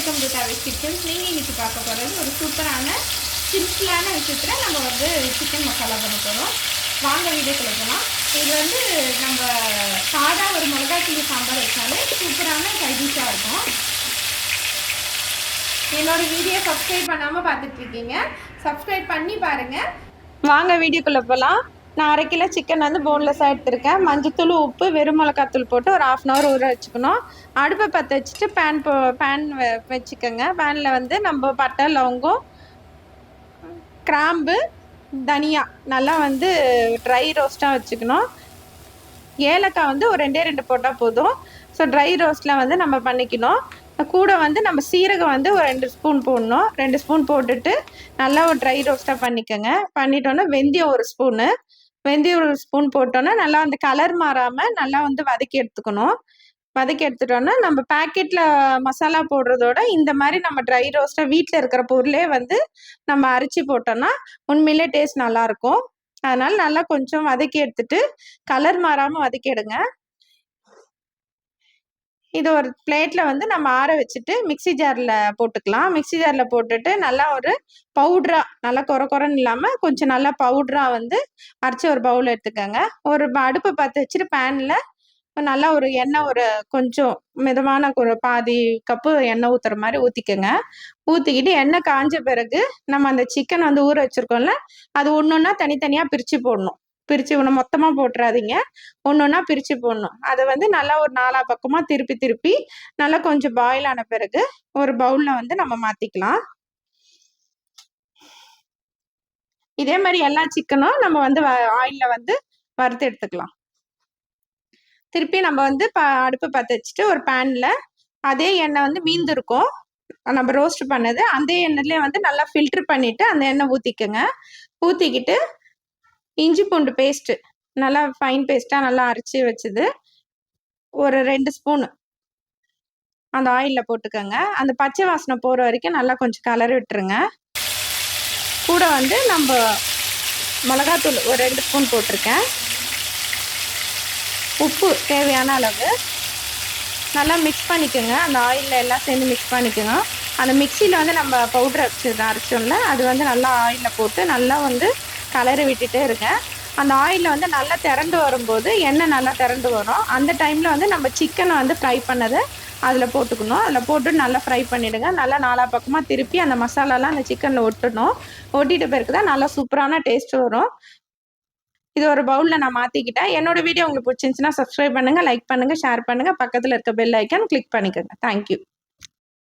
Welcome to Davis kitchens நீங்கள் இன்னைக்கு பார்க்க போகிறது ஒரு சூப்பரான சிம்பிளான விஷயத்தில் நம்ம வந்து சிக்கன் மசாலா பண்ண போகிறோம் வாங்க வீடியோக்குள்ள போகலாம் இது வந்து நம்ம சாதா ஒரு மிளகா கிளி சாம்பார் வச்சாலே சூப்பரான சைடிஷாக இருக்கும். என்னோடய வீடியோ சப்ஸ்கிரைப் பண்ணாமல் பார்த்துட்ருக்கீங்க சப்ஸ்கிரைப் பண்ணி பாருங்கள் வாங்க வீடியோக்குள்ளே போகலாம் நான் அரை கிலோ சிக்கன் வந்து போன்லெஸ்ஸாக எடுத்திருக்கேன். மஞ்சத்தூள் உப்பு வெறும் மிளகாத்தூள் போட்டு ஒரு ஆஃப் அன் ஹவர் ஊற வச்சுக்கணும். அடுப்பை பற்ற வச்சுட்டு பேன் போ பேன் வச்சுக்கோங்க. பேனில் வந்து நம்ம பட்டை லவங்கம் கிராம்பு தனியா நல்லா வந்து ட்ரை ரோஸ்ட்டாக வச்சுக்கணும். ஏலக்காய் வந்து ஒரு ரெண்டே ரெண்டு போட்டால் போதும். ஸோ ட்ரை ரோஸ்ட்டில் வந்து நம்ம பண்ணிக்கணும். கூட வந்து நம்ம சீரகம் வந்து ஒரு ரெண்டு ஸ்பூன் போடணும். ரெண்டு ஸ்பூன் போட்டுட்டு நல்லா ஒரு ட்ரை ரோஸ்ட்டாக பண்ணிக்கோங்க. பண்ணிட்டோன்னா வெந்தயம் ஒரு ஸ்பூனு வெந்தயம் ஒரு ஸ்பூன் போட்டோன்னா நல்லா அந்த கலர் மாறாமல் நல்லா வந்து வதக்கி எடுத்துக்கணும். வதக்கி எடுத்துட்டோன்னா நம்ம பேக்கெட்டில் மசாலா போடுறதோட இந்த மாதிரி நம்ம ட்ரை ரோஸ்ட்டாக வீட்டில் இருக்கிற பொருளே வந்து நம்ம அரைச்சி போட்டோன்னா உண்மையிலே டேஸ்ட் நல்லாயிருக்கும் அதனால நல்லா கொஞ்சம் வதக்கி எடுத்துட்டு கலர் மாறாமல் வதக்கி எடுங்க. இது ஒரு பிளேட்டில் வந்து நம்ம ஆற வச்சுட்டு மிக்சி ஜாரில் போட்டுக்கலாம். மிக்சி ஜாரில் போட்டுட்டு நல்லா ஒரு பவுட்ரா நல்லா குறை குறைன்னு இல்லாமல் கொஞ்சம் நல்லா பவுட்ரா வந்து அரைச்சி ஒரு பவுல் எடுத்துக்கோங்க. ஒரு அடுப்பை பார்த்து வச்சுட்டு பேனில் நல்லா ஒரு எண்ணெய் ஒரு கொஞ்சம் மிதமான ஒரு பாதி கப்பு எண்ணெய் ஊற்றுற மாதிரி ஊற்றிக்கோங்க ஊற்றிக்கிட்டு எண்ணெய் காஞ்ச பிறகு நம்ம அந்த சிக்கன் வந்து ஊற வச்சுருக்கோம்ல அது ஒன்று ஒன்றா தனித்தனியாக பிரித்து போடணும். பிரித்து ஒன்று மொத்தமாக போட்டுறாதீங்க. ஒன்று ஒன்றா பிரித்து போடணும். அதை வந்து நல்லா ஒரு நாலா பக்கமாக திருப்பி திருப்பி நல்லா கொஞ்சம் பாயில் ஆன பிறகு ஒரு பவுலில் வந்து நம்ம மாற்றிக்கலாம் இதே மாதிரி எல்லா சிக்கனும் நம்ம வந்து ஆயிலில் வந்து வறுத்து எடுத்துக்கலாம். திருப்பி நம்ம வந்து ப அடுப்பு பற்ற வச்சுட்டு ஒரு பேனில் அதே எண்ணெய் வந்து மீந்திருக்கும். நம்ம ரோஸ்ட் பண்ணது. அந்த எண்ணெய்லேயே வந்து நல்லா ஃபில்ட்ரு பண்ணிவிட்டு அந்த எண்ணெய் ஊற்றிக்கோங்க ஊற்றிக்கிட்டு இஞ்சி பூண்டு பேஸ்ட்டு நல்லா ஃபைன் பேஸ்ட்டாக நல்லா அரைச்சி வச்சது. ஒரு ரெண்டு ஸ்பூனு அந்த ஆயிலில் போட்டுக்கோங்க. அந்த பச்சை வாசனை போகிற வரைக்கும் நல்லா கொஞ்சம் கலர் விட்டுருங்க. கூட வந்து நம்ம மிளகாத்தூள் ஒரு ரெண்டு ஸ்பூன் போட்டிருக்கேன். உப்பு தேவையான அளவு. நல்லா மிக்ஸ் பண்ணிக்கோங்க. அந்த ஆயிலில் எல்லாம் சேர்ந்து மிக்ஸ் பண்ணிக்கோங்க. அந்த மிக்சியில் வந்து நம்ம பவுட்ரு அரைச்சி அரைச்சோம்ல அது வந்து நல்லா ஆயிலில் போட்டு நல்லா வந்து கலரி விட்டுட்டே இருங்க. அந்த ஆயிலில் வந்து நல்லா திரண்டு வரும்போது எண்ணெய் நல்லா திரண்டு வரும். அந்த டைமில் வந்து நம்ம சிக்கனை வந்து ஃப்ரை பண்ணதை அதில் போட்டுக்கணும். அதில் போட்டு நல்லா ஃப்ரை பண்ணிவிடுங்க நல்லா நாலா பக்கமாக திருப்பி அந்த மசாலாலாம் அந்த சிக்கனில் ஒட்டணும். ஒட்டிட்டு பிறகு தான் நல்லா சூப்பரான டேஸ்ட் வரும். இது ஒரு பவுலில் நான் மாற்றிக்கிட்டேன் என்னோடய வீடியோ உங்களுக்கு பிடிச்சிருந்துச்சின்னா சப்ஸ்கிரைப் பண்ணுங்கள் லைக் பண்ணுங்கள் ஷேர் பண்ணுங்கள் பக்கத்தில் இருக்க பெல் ஐக்கான் கிளிக் பண்ணிக்கோங்க. Thank you